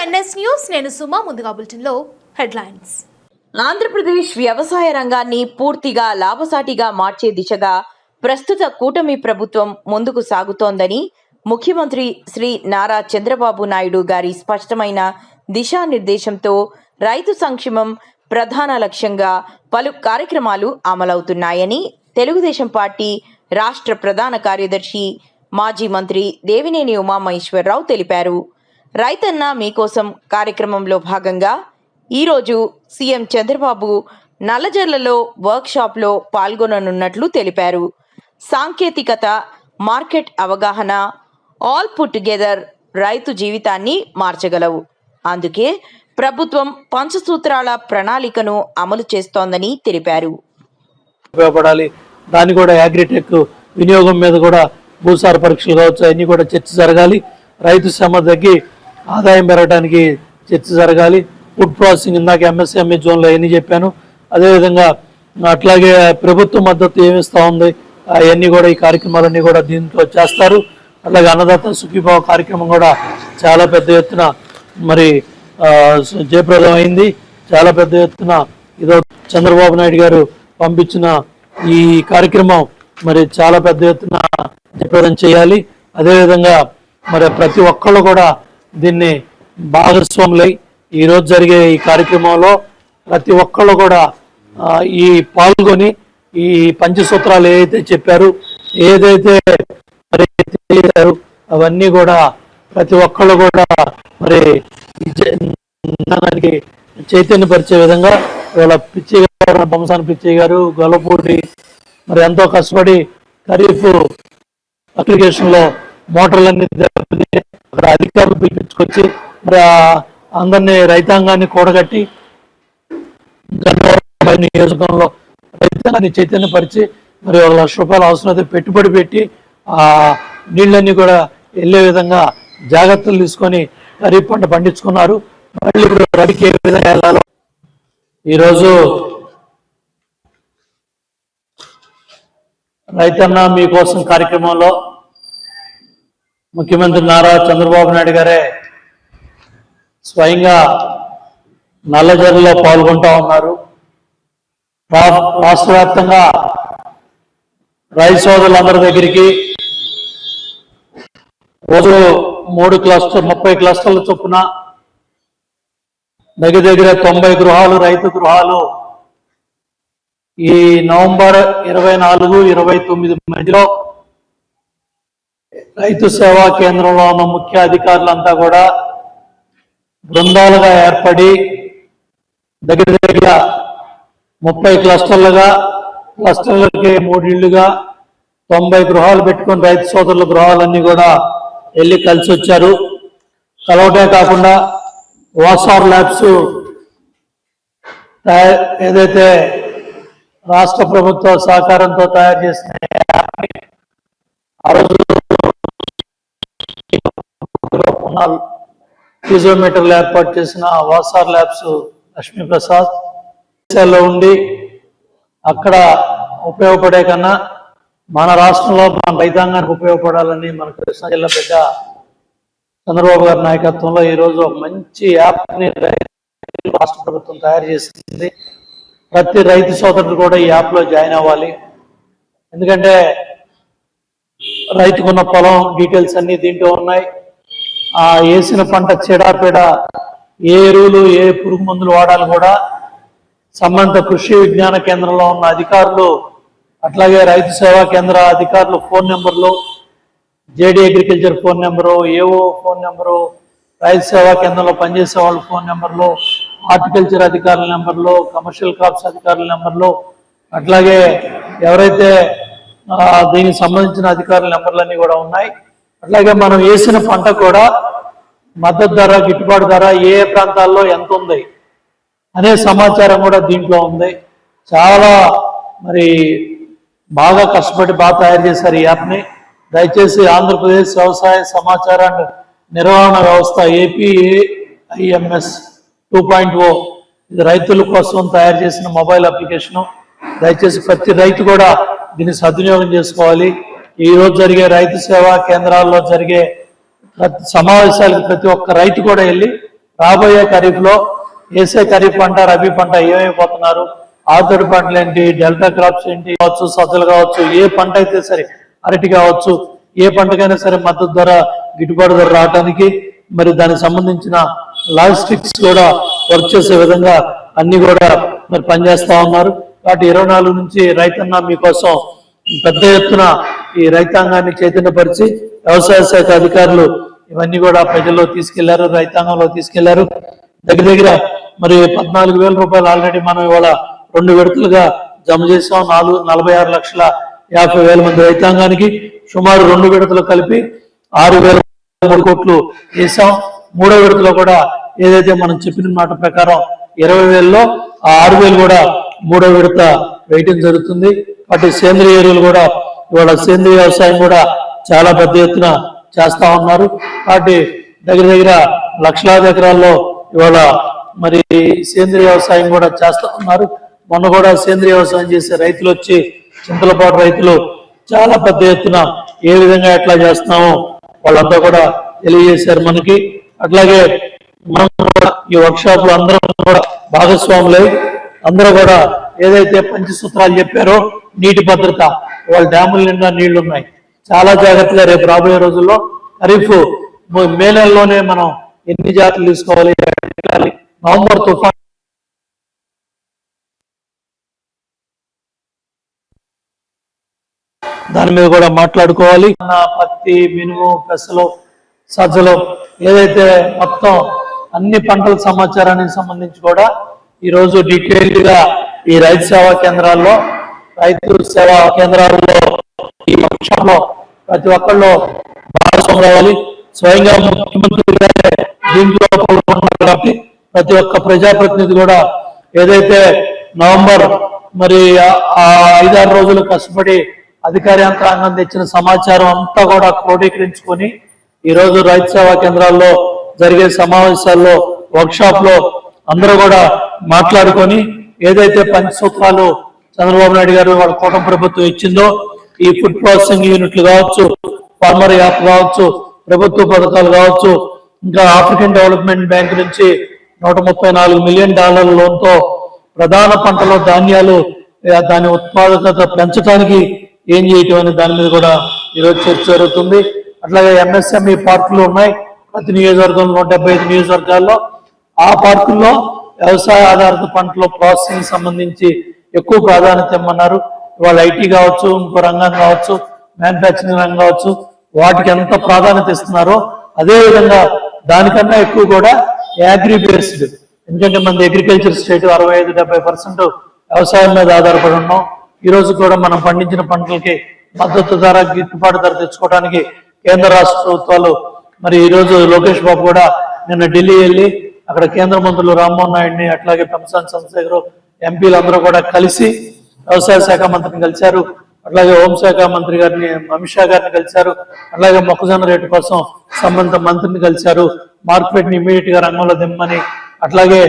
NS news నేను సుమా ముందుగా బులెటిన్లో హెడ్లైన్స్. ఆంధ్రప్రదేశ్ వ్యవసాయ రంగాన్ని పూర్తిగా లాభసాటిగా మార్చే దిశగా ప్రస్తుత కూటమి ప్రభుత్వం ముందుకు సాగుతోందని ముఖ్యమంత్రి శ్రీ నారా చంద్రబాబు నాయుడు గారి స్పష్టమైన దిశానిర్దేశంతో రైతు సంక్షేమం ప్రధాన లక్ష్యంగా పలు కార్యక్రమాలు అమలవుతున్నాయని తెలుగుదేశం పార్టీ రాష్ట్ర ప్రధాన కార్యదర్శి మాజీ మంత్రి దేవినేని ఉమామహేశ్వరరావు తెలిపారు. రైతన్న మీకోసం కార్యక్రమంలో భాగంగా ఈరోజు సీఎం చంద్రబాబు నల్లజర్లలో వర్క్షాప్లో పాల్గొననున్నట్లు తెలిపారు. సాంకేతికత మార్కెట్ అవగాహన ఆల్ పుట్ టుగెదర్ రైతు జీవితాన్ని మార్చగలవు. అందుకే ప్రభుత్వం పంచసూత్రాల ప్రణాళికను అమలు చేస్తోందని తెలిపారు. ఉపయోగపడాలి. దాన్ని కూడా అగ్రిటెక్ వినియోగం మీద కూడా భూసార పరీక్షలు కావచ్చు అన్నీ కూడా చర్చ జరగాలి. రైతు శ్రమ తగ్గి ఆదాయం పెరగడానికి చర్చ జరగాలి. ఫుడ్ ప్రాసెసింగ్ ఇందాక ఎంఎస్ఎంఈ జోన్లో ఎన్ని చెప్పాను. అదేవిధంగా అట్లాగే ప్రభుత్వ మద్దతు ఏమిస్తూ ఉంది అవన్నీ కూడా ఈ కార్యక్రమాలన్నీ కూడా దీంట్లో చేస్తారు. అలాగే అన్నదాత సుఖీభావ కార్యక్రమం కూడా చాలా పెద్ద ఎత్తున మరి జయప్రదం అయింది చాలా పెద్ద ఎత్తున ఇదో చంద్రబాబు నాయుడు గారు పంపించిన ఈ కార్యక్రమం మరి చాలా పెద్ద ఎత్తున జయప్రదం చేయాలి. అదేవిధంగా మరి ప్రతి ఒక్కళ్ళు కూడా దీన్ని భాగస్వాములై ఈ రోజు జరిగే ఈ కార్యక్రమంలో ప్రతి ఒక్కళ్ళు కూడా ఈ పాల్గొని ఈ పంచసూత్రాలు ఏదైతే చెప్పారు ఏదైతే మరి తెలియజేశారు అవన్నీ కూడా ప్రతి ఒక్కళ్ళు కూడా మరి దానికి చైతన్యపరిచే విధంగా ఇవాళ పిచ్చి గారు బొమ్మసాని పిచ్చి గారు గొల్లపూడి మరి ఎంతో కష్టపడి ఖరీఫ్ అప్లికేషన్లో మోటార్లన్నీ దెబ్బతిని అక్కడ అధికారులు పిలిపించుకొచ్చి మరి అందరినీ రైతాంగాన్ని కూడగట్టి గన్నవరం నియోజకవర్గంలో రైతాంగాన్ని చైతన్యపరిచి మరి ఒక లక్ష రూపాయల అవసరం అయితే పెట్టుబడి పెట్టి ఆ నీళ్ళన్నీ కూడా వెళ్ళే విధంగా జాగ్రత్తలు తీసుకొని ఖరీఫ్ పంట పండించుకున్నారు. మళ్ళీ ఇప్పుడు రబీకి ఏ విధంగా వెళ్ళాలో ఈరోజు రైతన్న మీకోసం కార్యక్రమంలో ముఖ్యమంత్రి నారా చంద్రబాబు నాయుడు గారే స్వయంగా నల్లజర్లలో పాల్గొంటా ఉన్నారు. రాష్ట్ర వ్యాప్తంగా రైతు సోదరులందరి దగ్గరికి రోజు మూడు క్లస్టర్ ముప్పై క్లస్టర్ల చొప్పున దగ్గర దగ్గర తొంభై గృహాలు రైతు గృహాలు ఈ నవంబర్ ఇరవై నాలుగు ఇరవై తొమ్మిది మధ్యలో రైతు సేవా కేంద్రంలో ఉన్న ముఖ్య అధికారులంతా కూడా బృందాలుగా ఏర్పడి దగ్గర దగ్గర ముప్పై క్లస్టర్లుగా క్లస్టర్లకి మూడిళ్ళుగా తొంభై గృహాలు పెట్టుకుని రైతు సోదరుల గృహాలన్నీ కూడా వెళ్ళి కలిసి వచ్చారు. కలవటే కాకుండా వాసార్ ల్యాబ్స్ ఏదైతే రాష్ట్ర ప్రభుత్వ సహకారంతో తయారు చేసిన ఆ రోజు పునాల్ ఫిజియోమీటర్లు ఏర్పాటు చేసిన వాసార్ ల్యాబ్స్ లక్ష్మీ ప్రసాద్ దేశాల్లో ఉండి అక్కడ ఉపయోగపడే కన్నా మన రాష్ట్రంలో మన రైతాంగానికి ఉపయోగపడాలని మన కృష్ణా జిల్లా బిడ్డ చంద్రబాబు గారి నాయకత్వంలో ఈ రోజు ఒక మంచి యాప్ని రాష్ట్ర ప్రభుత్వం తయారు చేసింది. ప్రతి రైతు సోదరుడు కూడా ఈ యాప్లో జాయిన్ అవ్వాలి. ఎందుకంటే రైతుకున్న పొలం డీటెయిల్స్ అన్నీ దీంట్లో ఉన్నాయి. ఆ వేసిన పంట చెడాపెడ ఏ ఎరువులు ఏ పురుగు మందులు వాడాలి కూడా సంబంధిత కృషి విజ్ఞాన కేంద్రంలో ఉన్న అధికారులు అట్లాగే రైతు సేవా కేంద్ర అధికారులు phone numbers JD agriculture phone number AO phone number రైతు సేవా కేంద్రంలో పనిచేసే వాళ్ళ ఫోన్ నెంబర్లు హార్టికల్చర్ అధికారుల నెంబర్లు కమర్షియల్ క్రాప్స్ అధికారుల నెంబర్లు అట్లాగే ఎవరైతే దీనికి సంబంధించిన అధికారుల నెంబర్లన్నీ కూడా ఉన్నాయి. అట్లాగే మనం వేసిన పంట కూడా మద్దతు ధర గిట్టుబాటు ధర ఏ ఏ ప్రాంతాల్లో ఎంత ఉంది అనే సమాచారం కూడా దీంట్లో ఉంది. చాలా మరి బాగా కష్టపడి బాగా తయారు చేశారు ఈ యాప్ని. దయచేసి ఆంధ్రప్రదేశ్ వ్యవసాయ సమాచార అండ్ నిర్వహణ వ్యవస్థ ఏపీఐఎంఎస్ టూ పాయింట్ ఓ. ఇది రైతుల కోసం తయారు చేసిన మొబైల్ అప్లికేషను. దయచేసి ప్రతి రైతు కూడా దీన్ని సద్వినియోగం చేసుకోవాలి. ఈ రోజు జరిగే రైతు సేవా కేంద్రాల్లో జరిగే ప్రతి సమావేశాలకు ప్రతి ఒక్క రైతు కూడా వెళ్ళి రాబోయే ఖరీఫ్లో వేసే ఖరీఫ్ పంట రబీ పంట ఏమైపోతున్నారు? ఆతడి పంటలు ఏంటి? డెల్టా క్రాప్స్ ఏంటి? కావచ్చు సజ్జలు కావచ్చు ఏ పంట అయితే సరే అరటి కావచ్చు ఏ పంటకైనా సరే మద్దతు ధర గిట్టుబాటు ధర రావడానికి మరి దానికి సంబంధించిన లాజిస్టిక్స్ కూడా వర్క్ చేసే విధంగా అన్ని కూడా మరి పనిచేస్తా ఉన్నారు. కాబట్టి ఇరవై నాలుగు నుంచి రైతన్న మీకోసం పెద్ద ఎత్తున ఈ రైతాంగాన్ని చైతన్యపరిచి వ్యవసాయ శాఖ అధికారులు ఇవన్నీ కూడా ప్రజల్లో తీసుకెళ్ళారు రైతాంగంలో తీసుకెళ్ళారు. దగ్గర దగ్గర మరి పద్నాలుగు వేల రూపాయలు ఆల్రెడీ మనం ఇవాళ రెండు విడతలుగా జమ చేసాం నాలుగు నలభై ఆరు లక్షల యాభై వేల మంది రైతాంగానికి సుమారు రెండు విడతలు కలిపి ఆరు వేల మూడు కోట్లు వేసాం మూడో విడతలో కూడా ఏదైతే మనం చెప్పిన మాట ప్రకారం ఇరవై వేలలో ఆ ఆరు వేలు కూడా మూడో విడత వేయటం జరుగుతుంది. వాటి సేంద్రియ ఎరువులు కూడా ఇవాళ సేంద్రియ వ్యవసాయం కూడా చాలా పెద్ద ఎత్తున చేస్తా ఉన్నారు. కాబట్టి దగ్గర దగ్గర లక్షలాది ఎకరాల్లో ఇవాళ మరి సేంద్రియ వ్యవసాయం కూడా చేస్తా ఉన్నారు. మొన్న కూడా సేంద్రియ వ్యవసాయం చేసే రైతులు వచ్చి చింతలపాటు రైతులు చాలా పెద్ద ఎత్తున ఏ విధంగా ఎట్లా చేస్తున్నామో వాళ్ళంతా కూడా తెలియజేశారు మనకి. అట్లాగే మనం కూడా ఈ వర్క్ షాప్లో అందరం కూడా భాగస్వాములై అందరూ కూడా ఏదైతే పంచసూత్రాలు చెప్పారో నీటి భద్రత వాళ్ళ డ్యాముల నిండా నీళ్ళు ఉన్నాయి చాలా జాగ్రత్తగా రేపు రాబోయే రోజుల్లో ఖరీఫ్ మే నెలలోనే మనం ఎన్ని జాగ్రత్తలు తీసుకోవాలి నవంబర్ తుఫాన్. దాని మీద కూడా మాట్లాడుకోవాలి. పత్తి మినుము పెసలు సజ్జలు ఏదైతే మొత్తం అన్ని పంటల సమాచారానికి సంబంధించి కూడా ఈ రోజు ఈ రైతు సేవా కేంద్రాల్లో రైతు సేవా కేంద్రాల్లో ఈ పక్షంలో ప్రతి ఒక్కళ్ళు భాగస్వామి రావాలి స్వయంగా ముఖ్యమంత్రి గారే దీంట్లో పాల్గొంటున్నారు కాబట్టి ప్రతి ఒక్క ప్రజాప్రతినిధి కూడా ఏదైతే నవంబర్ మరి ఆ- ఐదారు రోజులు కష్టపడి అధికార యంత్రాంగం తెచ్చిన సమాచారం అంతా కూడా క్రోడీకరించుకొని ఈరోజు రైతు సేవా కేంద్రాల్లో జరిగే సమావేశాల్లో వర్క్ షాప్లో అందరూ కూడా మాట్లాడుకొని ఏదైతే పంచసూత్రాలు చంద్రబాబు నాయుడు గారు వాళ్ళ కూటమి ప్రభుత్వం ఇచ్చిందో ఈ ఫుడ్ ప్రాసెసింగ్ యూనిట్లు కావచ్చు ఫార్మర్ యాప్ కావచ్చు ప్రభుత్వ పథకాలు కావచ్చు ఇంకా ఆఫ్రికన్ డెవలప్మెంట్ బ్యాంక్ నుంచి నూట ముప్పై నాలుగు మిలియన్ డాలర్ల లోన్తో ప్రధాన పంటలో ధాన్యాలు దాని ఉత్పాదకత పెంచడానికి ఏం చేయటం అనే దాని మీద కూడా ఈరోజు చర్చ జరుగుతుంది. అట్లాగే ఎంఎస్ఎంఈ పార్కులు ఉన్నాయి. ప్రతి నియోజకవర్గంలో నూట డెబ్బై ఐదు నియోజకవర్గాల్లో ఆ పార్కుల్లో వ్యవసాయ ఆధారిత పంటల ప్రాసెసింగ్ సంబంధించి ఎక్కువ ప్రాధాన్యత ఇమ్మన్నారు ఇవాళ ఐటీ కావచ్చు ఇంకో రంగం కావచ్చు మ్యానుఫ్యాక్చరింగ్ రంగం కావచ్చు వాటికి ఎంత ప్రాధాన్యత ఇస్తున్నారో అదే విధంగా దానికన్నా ఎక్కువ కూడా యాగ్రీ బేస్డ్ ఎందుకంటే మన అగ్రికల్చర్ స్టేట్ అరవై ఐదు డెబ్బై పర్సెంట్ వ్యవసాయం మీద ఆధారపడి ఉన్నాం. ఈ రోజు కూడా మనం పండించిన పంటలకి మద్దతు ధర గిట్టుబాటు ధర తెచ్చుకోవడానికి కేంద్ర రాష్ట్ర ప్రభుత్వాలు మరి ఈ రోజు లోకేష్ బాబు కూడా నిన్న ఢిల్లీ వెళ్ళి అక్కడ కేంద్ర మంత్రులు రామ్మోహన్ నాయుడిని అట్లాగే పెంసాన్ చంద్రశేఖర్ ఎంపీలందరూ కూడా కలిసి వ్యవసాయ శాఖ మంత్రిని కలిశారు. అట్లాగే హోంశాఖ మంత్రి గారిని అమిత్ షా గారిని కలిశారు. అట్లాగే మొక్కజొన్న రేటు కోసం సంబంధిత మంత్రిని కలిశారు. మార్కెట్ని ఇమీడియట్గా రంగంలో దిమ్మని అట్లాగే